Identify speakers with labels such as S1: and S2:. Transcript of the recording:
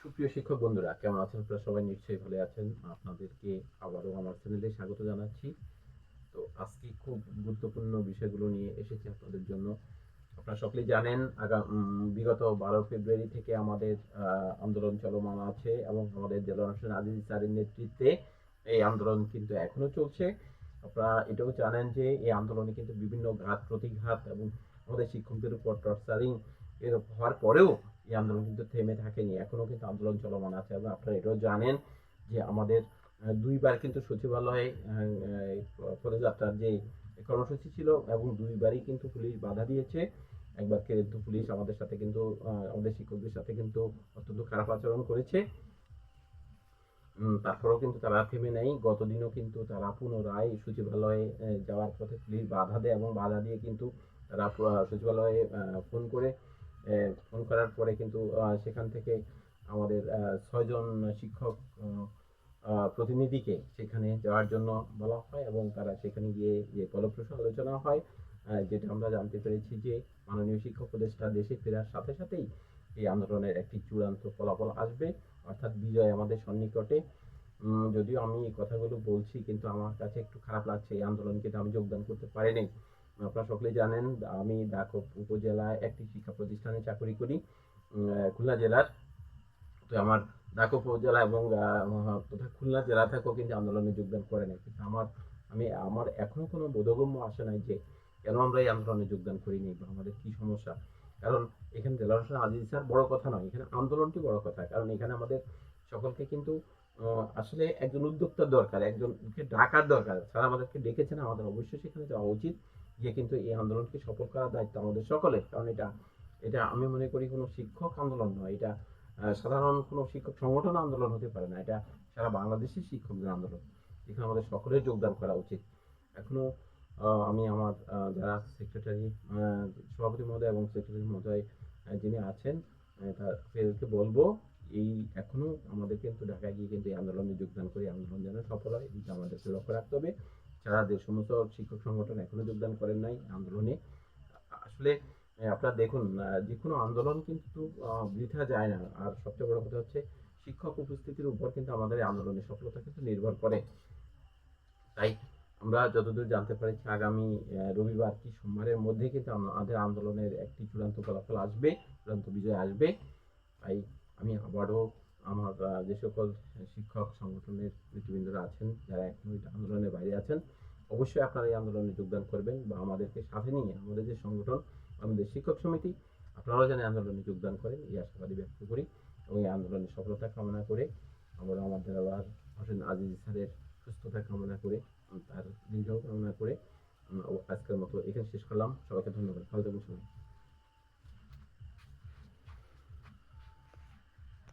S1: সুপ্রিয় শিক্ষক বন্ধুরা, কেমন আছেন? আপনারা সবাই নিশ্চয়ই ভালো আছেন। আপনাদেরকে আবারও আমার চ্যানেলে স্বাগত জানাচ্ছি। তো আজকে খুব গুরুত্বপূর্ণ বিষয়গুলো নিয়ে এসেছি আপনাদের জন্য। আপনারা সকলেই জানেন আগাম বিগত বারো ফেব্রুয়ারি থেকে আমাদের আন্দোলন চলমান আছে এবং আমাদের দেলোয়ার হোসেন আজিজ স্যারের নেতৃত্বে এই আন্দোলন কিন্তু এখনও চলছে। আপনারা এটাও জানেন যে এই আন্দোলনে কিন্তু বিভিন্ন ঘাত, প্রতিঘাত এবং আমাদের শিক্ষকদের উপর টর্চারিং এর হওয়ার পরেও এই আন্দোলন কিন্তু থেমে থাকেনি। এখনও কিন্তু আন্দোলন চলমান আছে এবং আপনারা এটাও জানেন যে আমাদের দুইবার কিন্তু সচিবালয়ে পদযাত্রার যে কর্মসূচি ছিল এবং দুইবারই কিন্তু পুলিশ বাধা দিয়েছে। একবার কিন্তু পুলিশ আমাদের সাথে কিন্তু আমাদের শিক্ষকদের সাথে কিন্তু অত্যন্ত খারাপ আচরণ করেছে। তারপরেও কিন্তু তারা থেমে নেই। গতদিনও কিন্তু তারা পুনরায় সচিবালয়ে যাওয়ার পথে পুলিশ বাধা দেয় এবং বাধা দিয়ে কিন্তু সচিবালয়ে ফোন করে ফোন করার পরে কিন্তু সেখান থেকে আমাদের ছয়জন শিক্ষক প্রতিনিধিকে সেখানে যাওয়ার জন্য বলা হয় এবং তারা সেখানে গিয়ে যে ফলপ্রসূ আলোচনা হয় যেটা আমরা জানতে পেরেছি যে মাননীয় শিক্ষক উপদেষ্টা দেশে ফেরার সাথে সাথেই এই আন্দোলনের একটি চূড়ান্ত ফলাফল আসবে, অর্থাৎ বিজয় আমাদের সন্নিকটে। যদিও আমি এই কথাগুলো বলছি, কিন্তু আমার কাছে একটু খারাপ লাগছে এই আন্দোলনে কিন্তু আমি যোগদান করতে পারিনি। আপনারা সকলেই জানেন, আমি ডাকপ উপজেলায় একটি শিক্ষা প্রতিষ্ঠানে চাকরি করি খুলনা জেলার। তো আমার ডাকপ উপজেলা এবং খুলনা জেলা থেকেও কিন্তু আন্দোলনে যোগদান করে নাই। কিন্তু আমার, আমি, আমার এখনও কোনো বোধগম্য আসে নাই যে কেন আমরা এই আন্দোলনে যোগদান করিনি বা আমাদের কি সমস্যা। কারণ এখানে জেলার হোসেন আজিজ স্যার বড় কথা নয়, এখানে আন্দোলনটি বড় কথা। কারণ এখানে আমাদের সকলকে কিন্তু আসলে একজন উদ্যোক্তার দরকার, একজনকে ডাকার দরকার। স্যার আমাদেরকে ডেকেছেন, আমাদের অবশ্যই সেখানে যাওয়া উচিত। যে কিন্তু এই আন্দোলনকে সফল করার দায়িত্ব আমাদের সকলের। কারণ এটা এটা আমি মনে করি কোনো শিক্ষক আন্দোলন নয়। এটা সাধারণ কোনো শিক্ষক সংগঠন আন্দোলন হতে পারে না। এটা সারা বাংলাদেশের শিক্ষকদের আন্দোলন। এখানে আমাদের সকলের যোগদান করা উচিত। এখনও আহ, আমি আমার যারা সেক্রেটারি সভাপতি মহোদয় এবং সেক্রেটারি মহোদয় যিনি আছেন তাদেরকে বলব এই এখনও আমাদের কিন্তু ঢাকায় গিয়ে কিন্তু এই আন্দোলনে যোগদান করি আন্দোলন যেন সফল হয় এটা আমাদেরকে লক্ষ্য রাখতে হবে। যারা যে সমস্ত শিক্ষক সংগঠন এখনও যোগদান করেন নাই আন্দোলনে, আসলে আপনারা দেখুন যে কোনো আন্দোলন কিন্তু বৃথা যায় না। আর সবচেয়ে বড় কথা হচ্ছে, শিক্ষক উপস্থিতির উপর কিন্তু আমাদের এই আন্দোলনের সফলতা কিন্তু নির্ভর করে। তাই আমরা যতদূর জানতে পারছি, আগামী রবিবার কি সোমবারের মধ্যে কিন্তু আম- আমাদের আন্দোলনের একটি চূড়ান্ত ফলাফল আসবে, চূড়ান্ত বিজয় আসবে। তাই আমি আবারও আমার যে সকল শিক্ষক সংগঠনের নেতৃবৃন্দরা আছেন, যারা এখনও আন্দোলনের বাইরে আছেন, অবশ্যই আপনারা এই আন্দোলনে যোগদান করবেন বা আমাদেরকে সাথে নিয়ে আমাদের যে সংগঠন, আমাদের শিক্ষক সমিতি, আপনারাও যেন আন্দোলনে যোগদান করেন, এই আশাবাদী ব্যক্ত করি এবং এই আন্দোলনের সফলতা কামনা করে আমরা আমাদের আবার হোসেন আজিজ স্যারের সুস্থতা কামনা করে, তার দীর্ঘ কামনা করে আজকের মতো এখানে শেষ করলাম। সবাইকে ধন্যবাদ। ভালো থাকুন সবাই।